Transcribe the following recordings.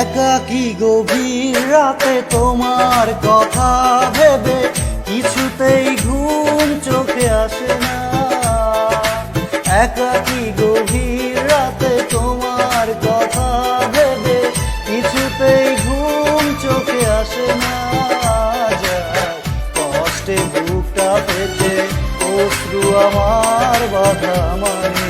একাকি গভীর রাতে তোমার কথা ভেবে কিছুতেই ঘুম চোখে আসে না? একাকি গভীর রাতে তোমার কথা ভেবে কিছুতেই ঘুম চোখে আসে না? কষ্টে বুকটা পেতে অশ্রু আমার বাধা মানে।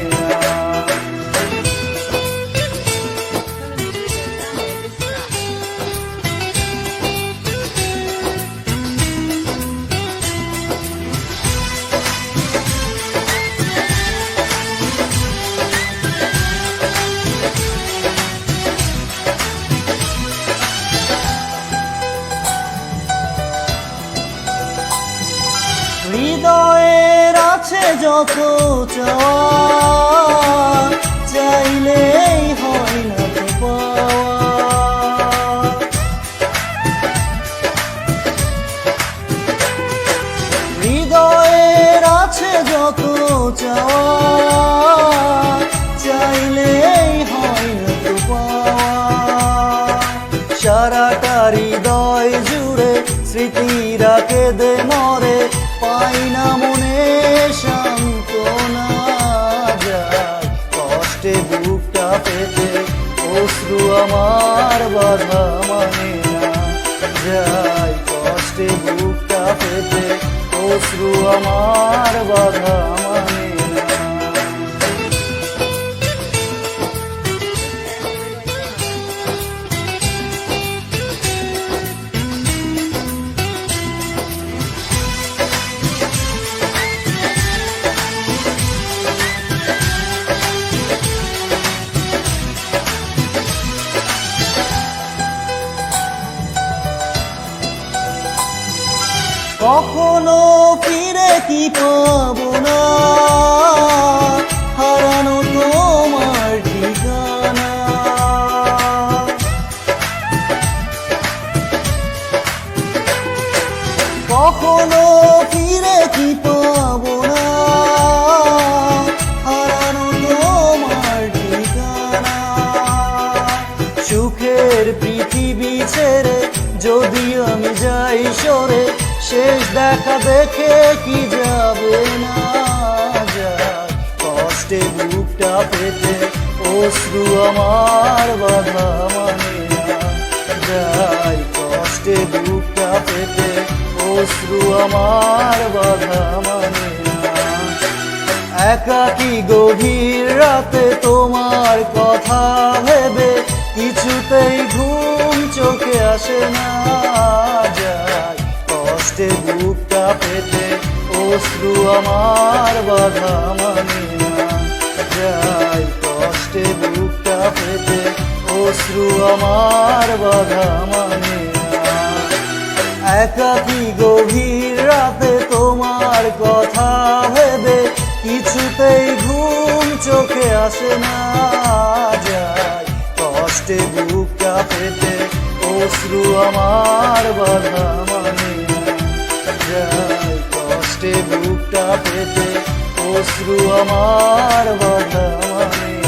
হৃদয়ের আছে যত চাইলেই হয় না হৃদয়ের আছে যত চাওয়া হয় না পাওয়া। সারাটা হৃদয় জুড়ে স্মৃতিরা কেঁদে মরে পাই না মনে সান্ত্বনা যায়। কষ্টে বুকটা পেতে অশ্রু আমার বাধা মানে না যাই কষ্টে বুকটা পেতে অশ্রু আমার বাধা মানে কখনো ফিরে কি পাবো না? হারানো তোমার ঠিকানা। কখনো ফিরে কি পাবো না? হারানো তোমার ঠিকানা। সুখের পৃথিবী ছেড়ে যদি আমি যাই সরে শেষ দেখা দেখে কি যাবে না কষ্টে বুকটা পেতে অশ্রু আমার বাধা মানে যাই, কষ্টে বুকটা পেতে অশ্রু আমার বাধা মানে না। একাকি গভীর রাতে তোমার কথা ভেবে কিছুতেই ঘুম চোখে আসে না। পেতে অশ্রু আমার বাধা মানে না। যাই কষ্টে বুকটা পেতে অশ্রু আমার বাধা মানে না। একাকি গভীর রাতে তোমার কথা ভেবে কিছুতেই ঘুম চোখে আসে না। যায় কষ্টে বুকটা পেতে অশ্রু আমার বাধা মানে যায় কষ্টে বুকটা পেতে অশ্রু আমার বাধা মানে